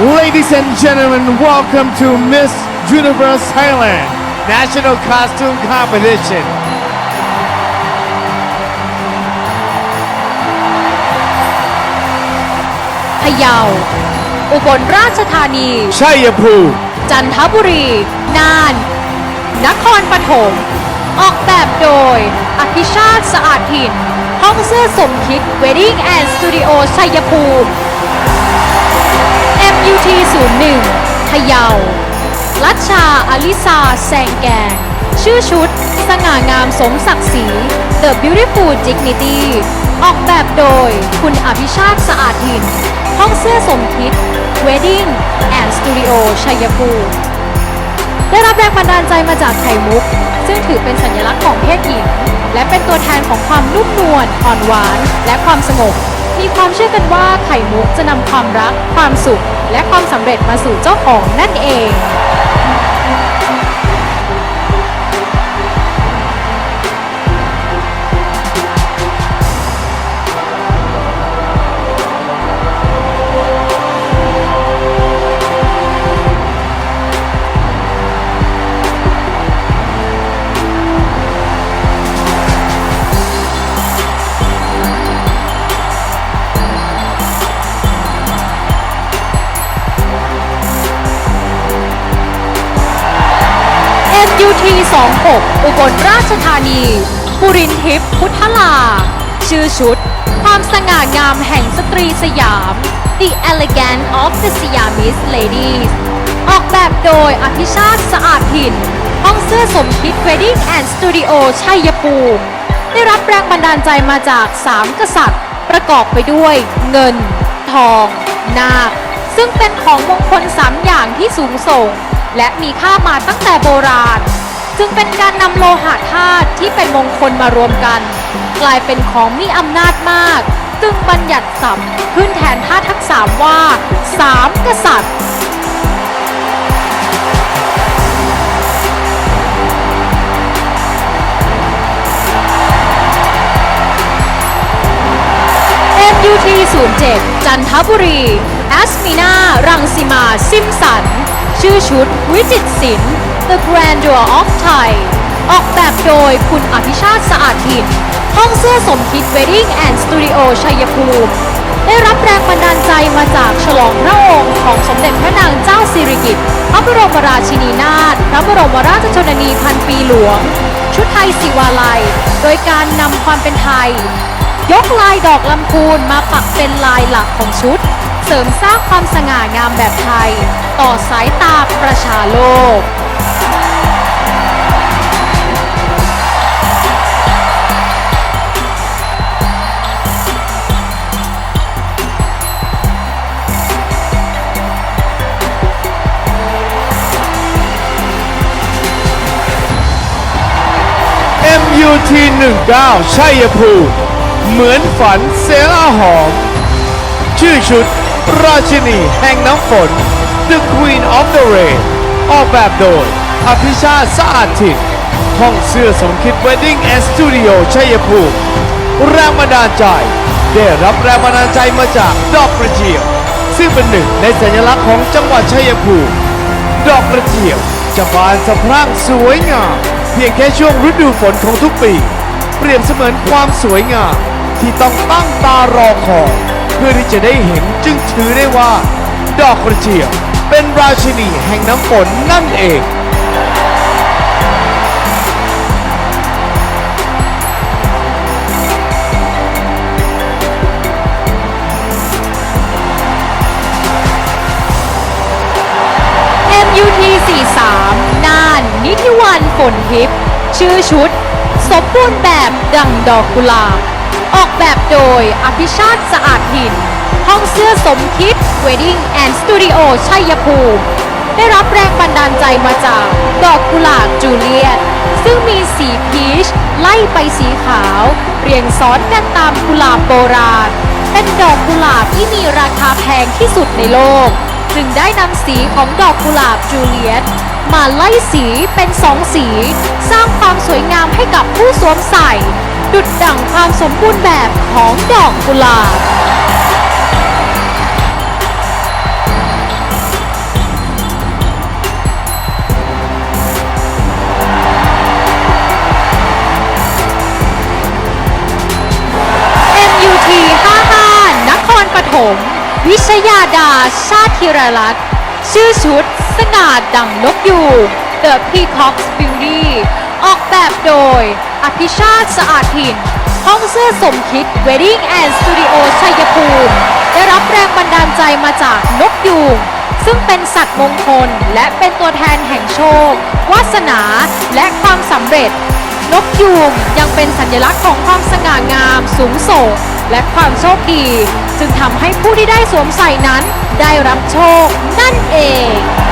Ladies and gentlemen, welcome to Miss Universe Thailand National Costume Competition. พะเยา อุบลราชธานี ชัยภูมิ จันทบุรี น่าน นครปฐม ออกแบบโดย อภิชาติสะอาดถิ่น ห้องเสื้อสมคิด Wedding and Studio ชัยภูมิ MUT 01 พะเยา รัชชาอลิซาแซงแกง ชื่อชุด สง่างามสมศักดิ์ศรี The Beautiful Dignity ออกแบบโดยคุณอภิชาติสะอาดถิ่นห้องเสื้อสมคิด Wedding and Studio ชัยภูมิได้รับแรงบันดาลใจมาจากไข่มุก ซึ่งถือเป็นสัญลักษณ์ของเพศหญิง และเป็นตัวแทนของความนุ่มนวลอ่อนหวาน และความสงบ มีความเชื่อกันว่าไข่มุกจะนำความรัก ความสุข และความสำเร็จมาสู่เจ้าของนั่นเอง 26 อุบลราชธานีปุรินทิพย์พุทธลา ชื่อชุด ความสง่างามแห่งสตรีสยาม The Elegance of the Siamese Ladies ออกแบบโดยอภิชาติสะอาดถิ่น ห้องเสื้อสมคิด Wedding and Studio ชัยภูมิได้รับแรงบันดาลใจมาจาก 3 กษัตริย์ ประกอบไปด้วยเงิน ทอง นาค ซึ่งเป็นของมงคล 3 อย่างที่สูงส่ง และมีค่ามาตั้งแต่โบราณ จึงเป็นการนำโลหะธาตุที่เป็นมงคลมารวมกัน กลายเป็นของมีอำนาจมาก จึงบัญญัติศัพท์ขึ้นแทนธาตุทั้งสามว่าสามกษัตริย์ MUT 07จันทบุรี แอสมินา รังสิมา ซิมสัน ชื่อชุด วิจิตศิลป์ The Grandeur of Thai ออกแบบโดยคุณอภิชาติสะอาดถิ่น ห้องเสื้อสมคิด Wedding and Studio ชัยภูมิ ได้รับแรงบันดาลใจมาจากฉลองพระองค์ของสมเด็จพระนางเจ้าสิริกิติ์พระบรมราชินีนาถ พระบรมราชชนนีพันปีหลวง ชุดไทยศิวาลัย โดยการนำความเป็นไทย ยกลายดอกลำพูนมาปักเป็นลายหลักของชุด เสริมสร้างความสง่างามแบบไทย ต่อสายตาประชาโลก MUT 19 ชัยภูมิเหมือนฝันเซล่าหอม ชื่อชุด ราชินีแห่งน้ำฝน The Queen of the Rain ออกแบบโดย อภิชาติสะอาดถิ่นห้องเสื้อสมคิด Wedding and Studio ชัยภูมิแรงบันดาลใจ ได้รับแรงบันดาลใจมาจากดอกกระเจียว ซึ่งเป็นหนึ่งในสัญลักษณ์ของจังหวัดชัยภูมิ ดอกกระเจียวจะบานสะพรั่งสวยงาม เพียงแค่ช่วงฤดูฝนของทุกปี เปรียบเสมือนความสวยงามที่ต้องตั้งตารอคอยเพื่อที่จะได้เห็นจึงถือได้ว่า ดอกกระเจียวเป็นราชินีแห่งน้ำฝนนั่นเอง MUT 43 นิธิวันฝนทิพย์ชื่อชุด สมบูรณ์แบบดังดอกกุหลาบ ออกแบบโดยอภิชาติสะอาดถิ่นห้องเสื้อสมคิด Wedding and Studio ชัยภูมิ ได้รับแรงบันดาลใจมาจากดอกกุหลาบจูเลียต ซึ่งมีสีพีชไล่ไปสีขาว เรียงซ้อนกันตามกุหลาบโบราณ เป็นดอกกุหลาบที่มีราคาแพงที่สุดในโลก จึงได้นำสีของดอกกุหลาบจูเลียต มาไล่สีเป็นสองสี สร้างความสวยงามให้กับผู้สวมใส่ ดุดดั่งความสมบูรณ์แบบของดอกกุหลาบมวิชยาดาชาติธิรลัตน์ชื่อชุด สง่าดังนกยูง The Peacock's Beauty ออกแบบโดย อภิชาติสะอาดถิ่น ห้องเสื้อสมคิด Wedding and Studio ชัยภูมิ ได้รับแรงบันดาลใจมาจากนกยูง ซึ่งเป็นสัตว์มงคล และเป็นตัวแทนแห่งโชค วาสนา และความสำเร็จ นกยูงยังเป็นสัญลักษณ์ของความสง่างาม สูงส่งและความโชคดี จึงทำให้ผู้ที่ได้สวมใส่นั้น ได้รับโชคนั่นเอง